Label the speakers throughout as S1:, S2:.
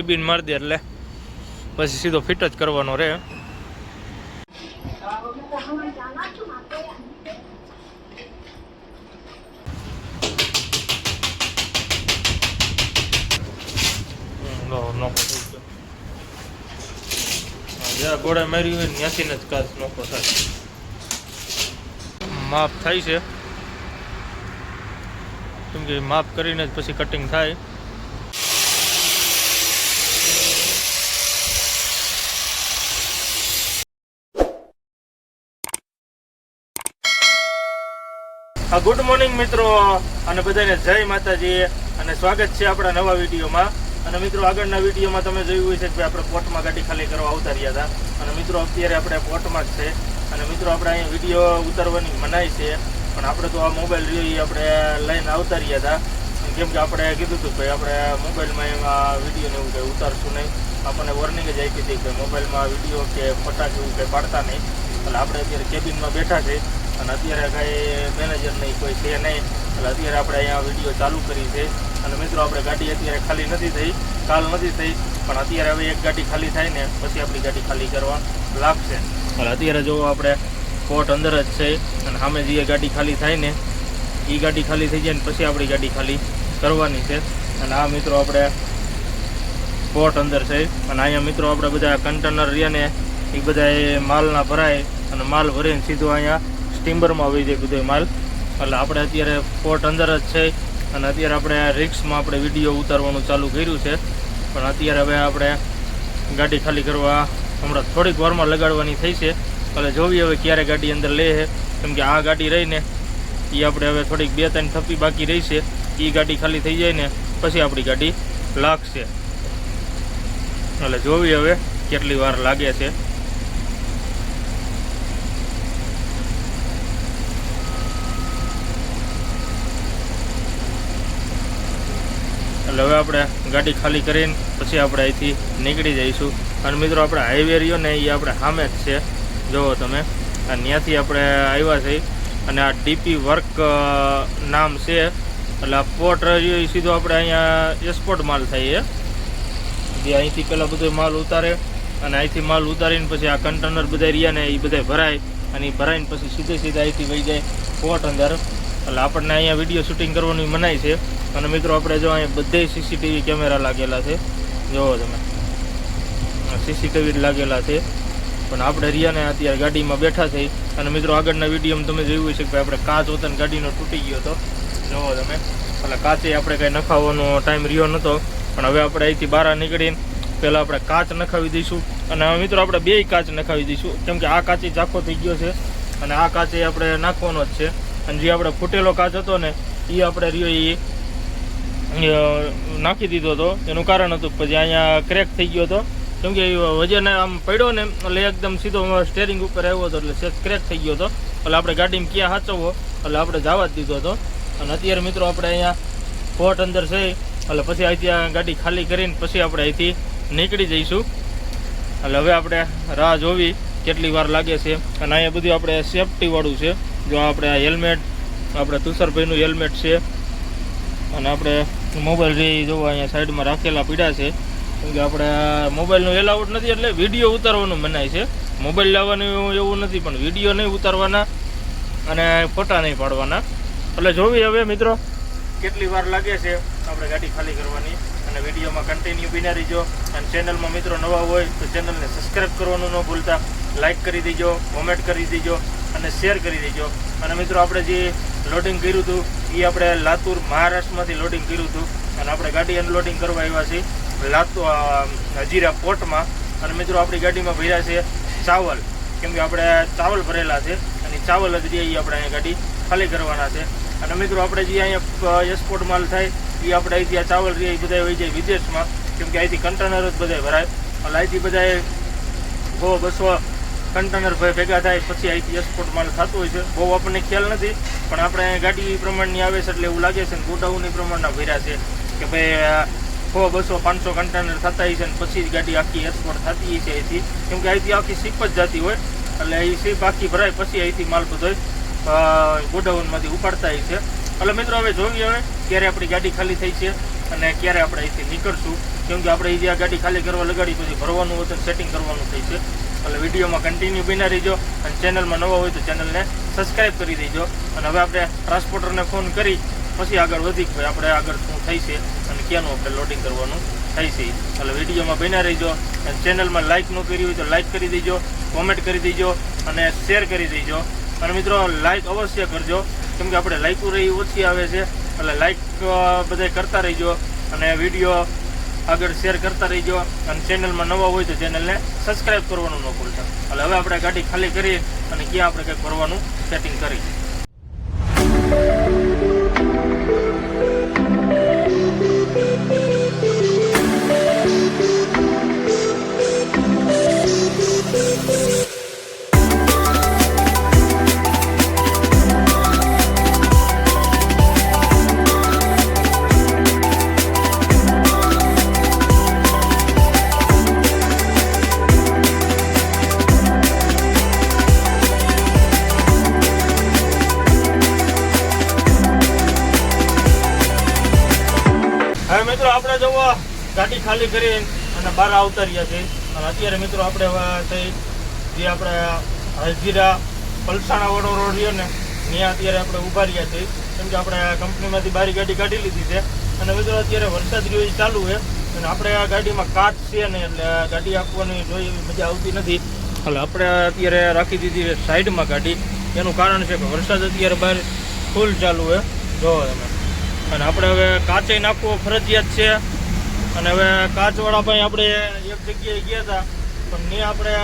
S1: Ribbon મારી દે એટલે પછી સીધો ફિટ જ કરવાનો રહે જ્યાં ગોળે માર્યું હોય ત્યાંથી જ કાચ નોખો થાય. માપ થાય છે. કેમ કે માપ કરીને જ પછી કટિંગ થાય. ગુડ મોર્નિંગ મિત્રો, અને બધાને જય માતાજી, અને સ્વાગત છે આપણા નવા વિડીયોમાં. અને મિત્રો, આગળના વિડીયોમાં તમે જોયું છે કે આપણે પોર્ટમાં ગાડી ખાલી કરવા આવતા રહ્યા હતા. અને મિત્રો, અત્યારે આપણે પોર્ટમાં જ છે. અને મિત્રો, આપણે અહીંયા વીડિયો ઉતારવાની મનાય છે. પણ આપણે તો આ મોબાઈલ રહ્યો આપણે લઈને આવતા રહ્યા હતા. કેમ કે આપણે કીધું હતું ભાઈ આપણે મોબાઈલમાં આ વીડિયો ને એવું કંઈ ઉતારશું નહીં. આપણને વોર્નિંગ જ આપી હતી કે મોબાઈલમાં વીડિયો કે ફોટા કે કંઈ પાડતા નહીં. એટલે આપણે અત્યારે કેબિનમાં બેઠા છે. અને અત્યારે કાંઈ મેનેજર નહીં, કોઈ છે નહીં. એટલે અત્યારે આપણે અહીંયા વીડિયો ચાલુ કરી છે. અને મિત્રો, આપણે ગાડી અત્યારે ખાલી નથી થઈ, કાલ નથી થઈ, પણ અત્યારે હવે એક ગાડી ખાલી થાય ને, પછી આપણી ગાડી ખાલી કરવા લાગશે. એટલે અત્યારે જો આપણે કોટ અંદર જ છે અને સામે જે ગાડી ખાલી થાય ને એ ગાડી ખાલી થઈ જાય ને, પછી આપણી ગાડી ખાલી કરવાની છે. અને આ મિત્રો, આપણે કોર્ટ અંદર છે. અને અહીંયા મિત્રો, આપણે બધા કન્ટેનર રહ્યા ને એ બધા માલના ભરાય અને માલ ભરીને સીધો અહીંયા સ્ટીમરમાં આવી જાય બધો માલ. એટલે આપણે અત્યારે પોર્ટ અંદર જ છે અને અત્યારે આપણે રિક્સમાં આપણે વીડિયો ઉતારવાનું ચાલુ કર્યું છે. પણ અત્યારે હવે આપણે ગાડી ખાલી કરવા હમણાં થોડીક વારમાં લગાડવાની થઈ છે. એટલે જોવી હવે ક્યારે ગાડી અંદર લે છે. કેમ કે આ ગાડી રહીને એ આપણે હવે થોડીક બે ત્રણ થપ્પી બાકી રહી છે. એ ગાડી ખાલી થઈ જાય ને પછી આપણી ગાડી લાગશે. એટલે જોવી હવે કેટલી વાર લાગે છે. એટલે હવે આપણે ગાડી ખાલી કરીને પછી આપણે અહીંથી નીકળી જઈશું. અને મિત્રો, આપણે હાઈવે રહ્યો ને એ આપણે સામે જ છે. જુઓ તમે. અને ત્યાંથી આપણે આવ્યા છીએ. અને આ ડીપી વર્ક નામ છે. એટલે આ પોર્ટ રહ્યો એ સીધો આપણે અહીંયા એક્સપોર્ટ માલ થાય છે. જે અહીંથી પહેલાં બધો માલ ઉતારે અને અહીંથી માલ ઉતારીને પછી આ કન્ટેનર બધા રહ્યા ને એ બધા ભરાય. અને એ ભરાઈને પછી સીધે સીધા અહીંથી વહી જાય પોર્ટ અંદર. એટલે આપણને અહીંયા વીડિયો શૂટિંગ કરવાની મનાય છે. અને મિત્રો, આપણે જો અહીંયા બધે સીસીટીવી કેમેરા લાગેલા છે. જોવો તમે. સીસીટીવી લાગેલા છે. પણ આપણે રિયાને અત્યારે ગાડીમાં બેઠા થઈ અને મિત્રો, આગળના વિડીયોમાં તમે જોયું છે કે આપણે કાચ હોતા ગાડીનો તૂટી ગયો હતો. જોવો તમે. એટલે કાચે આપણે કંઈ નખાવવાનો ટાઈમ રહ્યો નહોતો પણ હવે આપણે અહીંથી બહાર નીકળીને પહેલાં આપણે કાચ નખાવી દઈશું. અને હવે મિત્રો, આપણે બે કાચ નખાવી દઈશું. કેમ કે આ કાચે ઝાખો થઈ ગયો છે. અને આ કાચે આપણે નાખવાનો જ છે. અને જે આપણે ફૂટેલો કાચ હતો ને, એ આપણે રહ્યો એ નાખી દીધો હતો. એનું કારણ હતું પછી અહીંયા ક્રેક થઈ ગયો હતો. કેમ કે વજન આમ પડ્યો ને, એટલે એકદમ સીધો સ્ટેરિંગ ઉપર આવ્યો હતો, એટલે ક્રેક થઈ ગયો હતો. એટલે આપણે ગાડીમાં ક્યાં સાચવવો એટલે આપણે જવા જ દીધો હતો. અને અત્યારે મિત્રો આપણે અહીંયા પોટ અંદર છે. એટલે પછી અહીંથી ગાડી ખાલી કરીને પછી આપણે અહીંથી નીકળી જઈશું. એટલે હવે આપણે રાહ જોવી, કેટલી વાર લાગે છે. અને અહીંયા બધું આપણે સેફટીવાળું છે. જો આપણે આ હેલ્મેટ, આપણે તુષારભાઈનું હેલ્મેટ છે, અને આપણે મોબાઈલ જે જોવો અહીંયા સાઈડમાં રાખેલા પીડા છે, કેમ કે આપણે મોબાઈલનું એલાઉટ નથી એટલે વીડિયો ઉતારવાનું મનાય છે. મોબાઈલ લાવવાનું એવું નથી, પણ વીડિયો નહીં ઉતારવાના અને ફોટા નહીં પાડવાના. એટલે જોવી હવે મિત્રો, કેટલી વાર લાગે છે આપણે ગાડી ખાલી કરવાની, અને વિડીયોમાં કન્ટિન્યુ બિના રહીજો. અને ચેનલમાં મિત્રો નવા હોય તો ચેનલને સબસ્ક્રાઈબ કરવાનું ન ભૂલતા. લાઇક કરી દેજો કોમેન્ટ કરી દેજો. અને શેર કરી દેજો. અને મિત્રો, આપણે જે લોડિંગ કર્યું હતું એ આપણે લાતુર, મહારાષ્ટ્રમાંથી લોડિંગ કર્યું હતું. અને આપણે ગાડી અનલોડિંગ કરવા આવ્યા છીએ. લાતુ હજીરા પોર્ટમાં. અને મિત્રો, આપણી ગાડીમાં ભર્યા છે ચાવલ. કેમ કે આપણે ચાવલ ભરેલા છે. અને ચાવલ જ રહીએ આપણે અહીંયા ગાડી ખાલી કરવાના છે. અને મિત્રો, આપણે જે અહીંયા એક્સપોર્ટ માલ થાય એ આપણે અહીંથી આ ચાવલ રહીએ એ બધા વહી જાય વિદેશમાં. કેમ કે અહીંથી કન્ટેનર જ બધા ભરાય. એટલે અહીંથી બધાએ બહુ બસો કન્ટેનર ભેગા થાય, પછી અહીંથી એક્સપોર્ટ માલ થતો હોય છે. બહુ આપણને ખ્યાલ નથી, પણ આપણે ગાડી પ્રમાણની આવે છે એટલે એવું લાગે છે ગોડાઉનની પ્રમાણના ભર્યા છે. કે ભાઈ સો, બસો, પાંચસો કન્ટેનર થતા હોય છે અને પછી જ ગાડી આખી એક્સપોર્ટ થતી હોય છે અહીંથી. કેમ અહીંથી આખી સીપ જ જતી હોય, એટલે એ શીપ આખી ભરાય, પછી અહીંથી માલ બધો ગોડાઉનમાંથી ઉપાડતા હોય છે. એટલે મિત્રો, હવે જોઈએ હવે ક્યારે આપણી ગાડી ખાલી થઈ છે અને ક્યારે આપણે અહીંથી નીકળશું. કેમ કે આપણે અહીંથી આ ગાડી ખાલી કરવા લગાડી, પછી ભરવાનું હોય તો સેટિંગ કરવાનું થઈ છે. એટલે વિડીયોમાં કન્ટિન્યુ બિના રહીજો. અને ચેનલમાં નવા હોય તો ચેનલને સબસ્ક્રાઈબ કરી દેજો. અને હવે આપણે ટ્રાન્સપોર્ટરને ફોન કરી, પછી આગળ વધી ભાઈ આપણે આગળ શું થાય છે અને ક્યાંનું આપણે લોડિંગ કરવાનું થાય છે. એટલે વિડીયોમાં બન્યા રહીજો. અને ચેનલમાં લાઇક ન કરી હોય તો લાઇક કરી દેજો કોમેન્ટ કરી દેજો અને શેર કરી દેજો. અને મિત્રો લાઇક અવશ્ય કરજો. કેમ કે આપણે લાઇકો રહી ઓછી આવે છે. એટલે લાઇક બધા કરતા રહીજો. અને વીડિયો આગળ શેર કરતા રહીજો અને ચેનલમાં નવા હોય તો ચેનલને સબસ્ક્રાઈબ કરવાનું ન ભૂલતા. એટલે હવે આપણે ગાડી ખાલી કરીએ અને ક્યાં આપણે કંઈક કરવાનું સેટિંગ કરી કરી અને બહાર આવતા રહ્યા છે. અને અત્યારે મિત્રો આપણે જે આપણે હજીરા વડો રોડ રહ્યો ને ત્યાં અત્યારે આપણે ઊભા રહ્યા છીએ કેમ કે આપણે કંપનીમાંથી બારી ગાડી કાઢી લીધી છે. અને મિત્રો અત્યારે વરસાદ રહ્યો ચાલુ છે. અને આપણે આ ગાડીમાં કાચ છે ને એટલે ગાડી આપવાની જોઈ એવી મજા આવતી નથી. એટલે આપણે અત્યારે રાખી દીધી છે સાઈડમાં ગાડી. એનું કારણ છે કે વરસાદ અત્યારે બહાર ફૂલ ચાલુ છે. જોવો તમે. અને આપણે હવે કાચે નાખવો ફરજિયાત છે. અને હવે કાચવાળા ભાઈ આપણે એક જગ્યાએ ગયા હતા, પણ ને આપણે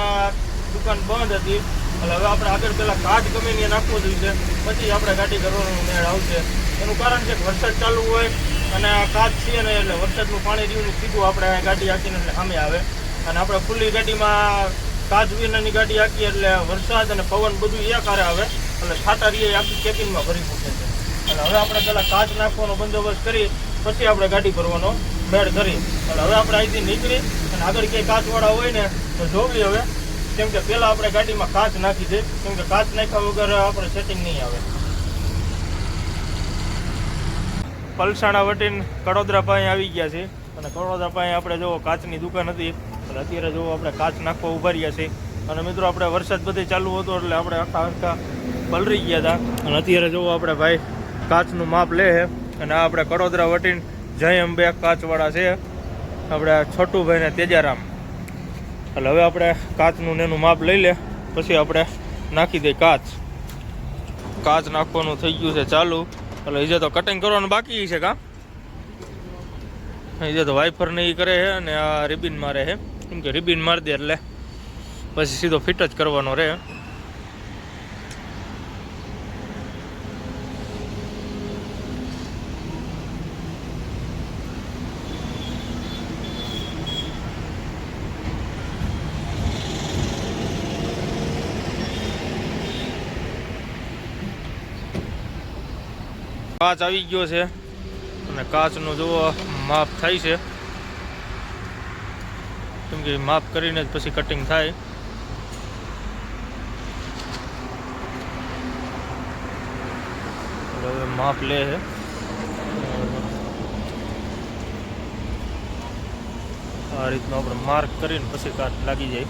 S1: દુકાન બંધ હતી. એટલે હવે આપણે આગળ પહેલાં કાચ ગમે ત્યાં નાખવો જોઈએ પછી આપણે ગાડી કરવાનો મેળ આવશે. એનું કારણ છે કે વરસાદ ચાલુ હોય અને કાચ છે ને એટલે વરસાદનું પાણી રહ્યું સીધું આપણે ગાડી હાંકીને એટલે સામે આવે. અને આપણે ખુલ્લી ગાડીમાં કાચ વિનાની ગાડી હાંકીએ એટલે વરસાદ અને પવન બધું એક કારે આવે. એટલે છાતા રીએ આખી કેબિનમાં ભરી મૂકે છે. અને હવે આપણે પહેલાં કાચ નાખવાનો બંદોબસ્ત કરી, પછી આપણે ગાડી ભરવાનો મેળ કરી. એટલે હવે આપણે અહીંથી નીકળી અને આગળ ક્યાંય કાચવાળા હોય ને, તો જોવી હવે. કેમ કે પહેલાં આપણે ગાડીમાં કાચ નાખી દે કેમ કે કાચ નાખ્યા વગર આપણે સેટિંગ નહીં આવે. પલસાણા વટીને કડોદરા પાસે આવી ગયા છે. અને કડોદરા પાસે આપણે જો કાચની દુકાન હતી, એટલે અત્યારે જો આપણે કાચ નાખવા ઊભા રહ્યા છે. અને મિત્રો, આપણે વરસાદ બધે ચાલુ હતો, એટલે આપણે આખા આખા પલરી ગયા હતા. અને અત્યારે જો આપણે ભાઈ કાચનું માપ લે છે. અને આપણે કડોદરા વટીને જય અંબે કાચવાળા છે. આપણે આ છોટુભાઈ ને તેજારામ. એટલે હવે આપણે કાચનું એનું માપ લઈ લે, પછી આપણે નાખી દઈએ કાચ. કાચ નાખવાનું થઈ ગયું છે ચાલુ. એટલે એ તો કટિંગ કરવાનું બાકી છે કા? હજે તો વાઇફર ને એ કરે છે અને આ રિબિન મારે છે. કેમ કે રિબિન મારી દે એટલે પછી સીધો ફિટ જ કરવાનો રહે. કાચ આવી ગયો છે. અને કાચનું જુઓ, માપ થાય છે. કેમ કે માપ કરીને જ પછી કટિંગ થાય. હવે માપ લે છે. આ રીતનું આપણે માર્ક કરીને પછી કાચ લાગી જાય.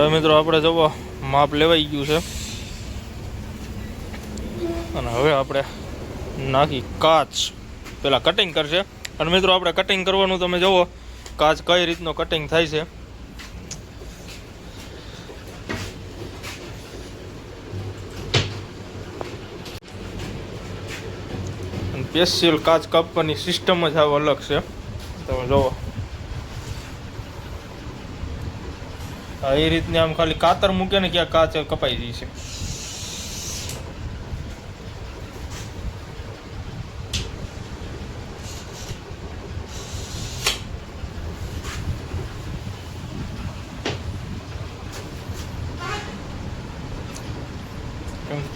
S1: હવે મિત્રો આપણે જવો માપ લેવાઈ ગયું છે. અને હવે આપણે નાખી કાચ. પેલા કટિંગ કરશે. અને મિત્રો આપણે કટિંગ કરવાનું, તમે જુઓ, કાચ કઈ રીતનો કટિંગ થાય છે. સ્પેશિયલ કાચ કાપવાની સિસ્ટમ જ આવ અલગ છે. તમે જુઓ. એ રીતને આમ ખાલી કાતર મૂકે ને ક્યાં કાચ કપાઈ જાય છે.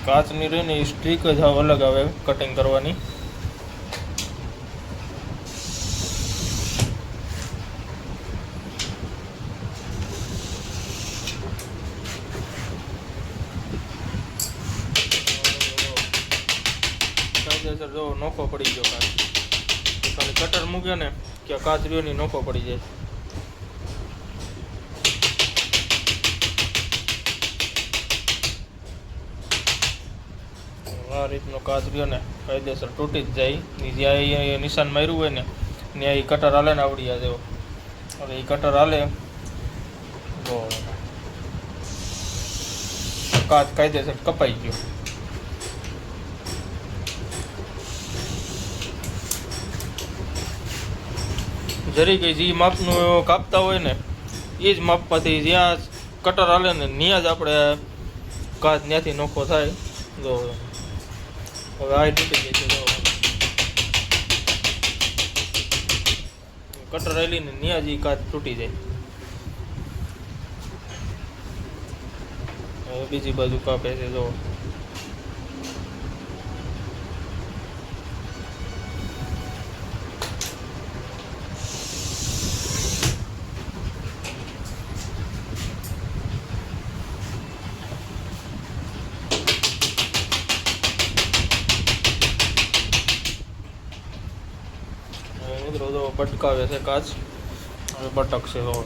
S1: કાચની રહે ને એ સ્ટ્રીક જ અલગ આવે કટિંગ કરવાની. કાયદેસર જો નોખો પડી ગયો કાચ. ખાલી કટર મૂક્યો ને કે કાચ રહ્યો ની નોખો પડી જાય. આ રીતનો કાચ રહ્યો ને કાયદેસર તૂટી જ જાય. જ્યાં એ નિશાન માર્યું હોય ને, ત્યાં એ કટર હાલે ને આવડી આ જેવો. હવે એ કટર હાલે. તો કાચ કાયદેસર કપાઈ ગયો. જરી ગઈ જે માપનું કાપતા હોય ને, એ જ માપવાથી જ્યાં કટર હાલે ને, ત્યાં જ આપણે કાચ ત્યાંથી નોખો થાય. જો હવે આ તૂટી ગઈ છે કટર હાલી ને, ત્યાં જ કાચ તૂટી જાય. હવે બીજી બાજુ કાપે છે જો હવે મિત્રો જો બટકાવે છે કાચ. હવે બટકશે જો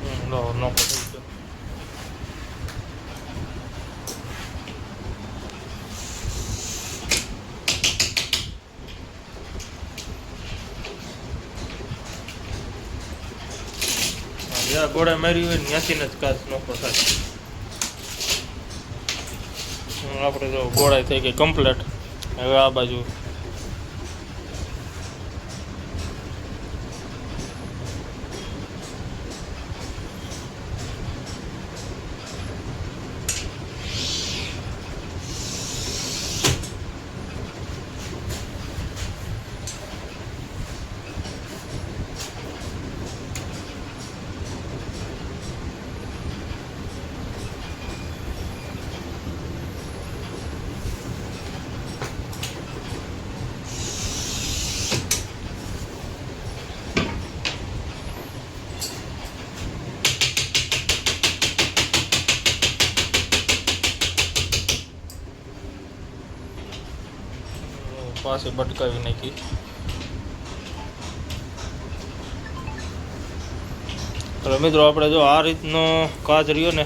S1: હમ, લો નોખો થઈ હા, જ્યાં ગોળે મારી હોય ત્યાંથી જ કાચ નોખો થાય. આપણે જો ગોળાઈ થઈ ગઈ કમ્પ્લેટ હવે આ બાજુ પાસે ભટકાવી નાખી એટલે મિત્રો આપણે જો આ રીતનો કાચ રહ્યો ને,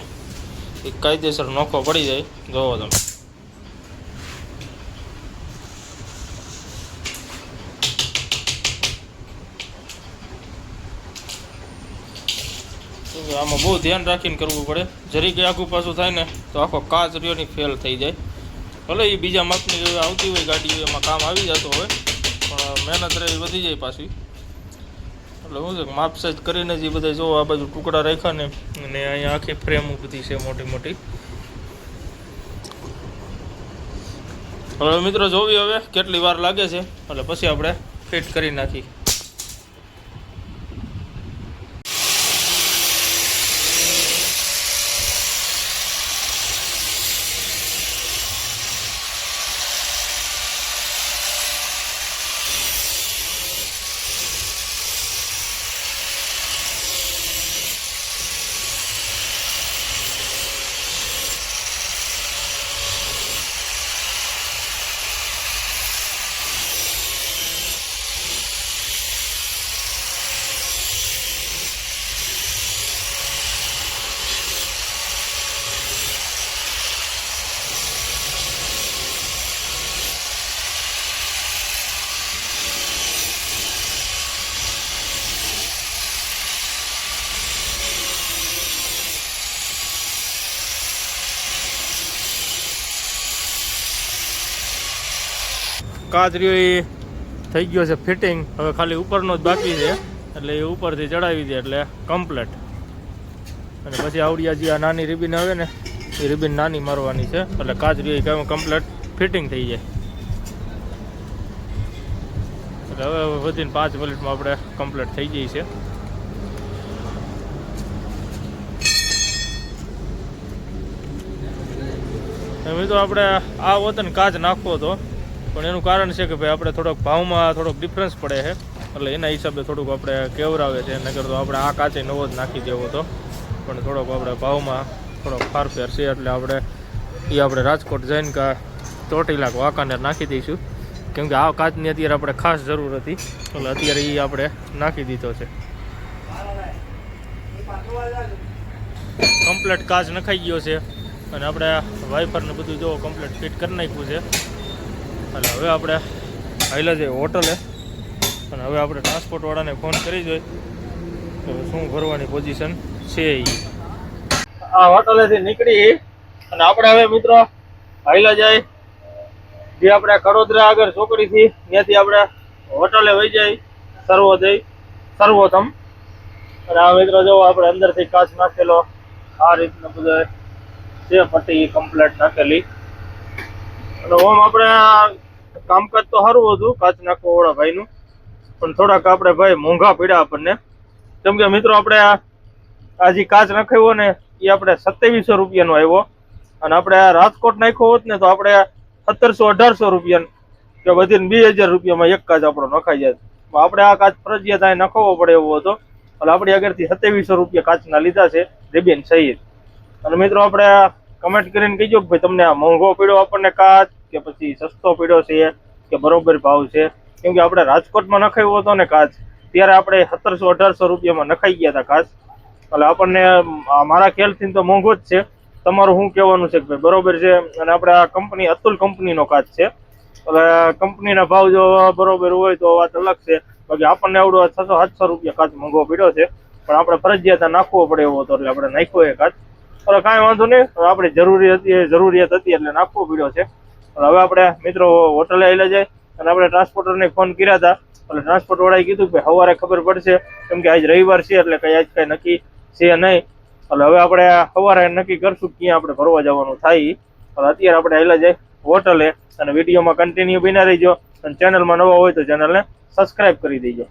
S1: એ કાયદેસર નોખો પડી જાય. જોવો તમે. આમાં બહુ ધ્યાન રાખીને કરવું પડે. જરી કે આખું પાછું થાય ને, તો આખો કાચ રહ્યો ની ફેલ થઈ જાય. ભલે એ બીજા માપની આવતી હોય ગાડી, એમાં કામ આવી જતો હોય, પણ મહેનત રહી વધી જાય પાછી. એટલે શું છે માપ સાઈઝ કરીને એ બધા જો આ બાજુ ટુકડા રાખ્યા ને, અને અહીંયા આખી ફ્રેમ બધી છે મોટી મોટી. હવે મિત્રો, જોવી હવે કેટલી વાર લાગે છે, એટલે પછી આપણે ફિટ કરી નાખી કાચ રહ્યો એ થઈ ગયો છે ફિટિંગ. હવે ખાલી ઉપરનો જ બાકી છે. એટલે એ ઉપરથી ચડાવી દે એટલે કમ્પ્લેટ અને પછી આવડિયાજી આ નાની રિબિન આવે ને, એ રિબિન નાની મારવાની છે. એટલે કાચરીઓ રહી કમ્પ્લેટ ફિટિંગ થઈ જાય. એટલે હવે વધીને પાંચ મિનિટમાં આપણે કમ્પ્લેટ થઈ જઈ છે. મિત્રો, આપણે આ વતન કાચ નાખવો હતો. પણ એનું કારણ છે કે ભાઈ આપણે થોડોક ભાવમાં થોડોક ડિફરન્સ પડે છે. એટલે એના હિસાબે થોડુંક આપણે કેવરાવે છે નગર તો આપણે આ કાચે નવો જ નાખી દેવો હતો પણ થોડોક આપણે ભાવમાં થોડોક ફારફેર છે, એટલે આપણે એ આપણે રાજકોટ જઈને કા ચોટીલા વાંકાનેર નાખી દઈશું. કેમ કે આ કાચની અત્યારે આપણે ખાસ જરૂર હતી, એટલે અત્યારે એ આપણે નાખી દીધો છે. કમ્પ્લેટ કાચ નખાઈ ગયો છે, અને આપણે વાઇફરને બધું જો કમ્પ્લેટ ફિટ કરી નાખ્યું છે. એટલે હવે આપણે આવેલા છે હોટલે અને હવે આપણે ટ્રાન્સપોર્ટવાળાને ફોન કરી જોઈએ તો શું ભરવાની પોઝિશન છે એ આ હોટલેથી નીકળી અને આપણે હવે મિત્રો આવેલા જાય, જે આપણે કડોદરા આગળ ચોકડીથી, ત્યાંથી આપણે હોટલે વહી જાય સર્વોદય સર્વોત્તમ. અને આ મિત્રો જો આપણે અંદરથી કાચ નાખેલો, આ રીતનો બધો છે પટ્ટી કમ્પ્લેટ નાખેલી. અને ઓમ આપણે કામકાજ તો સારું હતું, કાચ નાખવા વાળા ભાઈનું. પણ થોડાક આપણે ભાઈ મોંઘા પડ્યા આપણને. કેમ કે મિત્રો આપણે આ જે કાચ નાખ્યો ને, એ આપણે સત્યાવીસો રૂપિયાનો આવ્યો અને આપણે રાજકોટ નાખ્યો હોત ને, તો આપણે સત્તરસો, અઢારસો રૂપિયા કે વધીને બે હજાર રૂપિયામાં એક કાચ આપણો નખાઈ જાય. આપણે આ કાચ ફરજિયાત અહીં નખાવવો પડે એવો હતો. એટલે આપણી આગળથી સત્યાવીસો રૂપિયા કાચના લીધા છે રેબિયન સહિત. અને મિત્રો આપણે કમેન્ટ કરીને કહીજો કે ભાઈ તમને આ મોંઘો પીડો આપણને કાચ કે પછી સસ્તો પડ્યો છે કે બરોબર ભાવ છે? કેમ કે આપણે રાજકોટમાં નખાયો હતો ને કાચ, ત્યારે આપણે સત્તરસો, અઢારસો રૂપિયામાં નખાઈ ગયા હતા કાચ. એટલે આપણને મારા ખ્યાલથી તો મોંઘો જ છે. તમારું શું કહેવાનું છે કે ભાઈ બરોબર છે? અને આપણે આ કંપની, અતુલ કંપનીનો કાચ છે. એટલે કંપનીના ભાવ જો બરોબર હોય તો વાત અલગ છે. બાકી આપણને આવડો છસો, સાતસો રૂપિયા કાચ મોંઘો પડ્યો છે. પણ આપણે ફરજિયાત નાખવો પડે એવો હતો એટલે આપણે નાખ્યો એ કાચ. એટલે કાંઈ વાંધો નહીં. આપણી જરૂરી હતી જરૂરિયાત હતી એટલે નાખવો પડ્યો છે. હવે આપણે મિત્રો હોટલે આવેલા જાય અને આપણે ટ્રાન્સપોર્ટરને ફોન કર્યા હતા. એટલે ટ્રાન્સપોર્ટ વાળાએ કીધું કે સવારે ખબર પડશે કેમ કે આજ રવિવાર છે એટલે કઈ આજ કાંઈ નક્કી છે નહીં. એટલે હવે આપણે સવારે નક્કી કરશું ક્યાં આપણે ફરવા જવાનું થાય. એટલે અત્યારે આપણે આવેલા જાય હોટલે અને વિડીયોમાં કન્ટિન્યુ બિના રહીજો. અને ચેનલમાં નવા હોય તો ચેનલને સબસ્ક્રાઇબ કરી દેજો.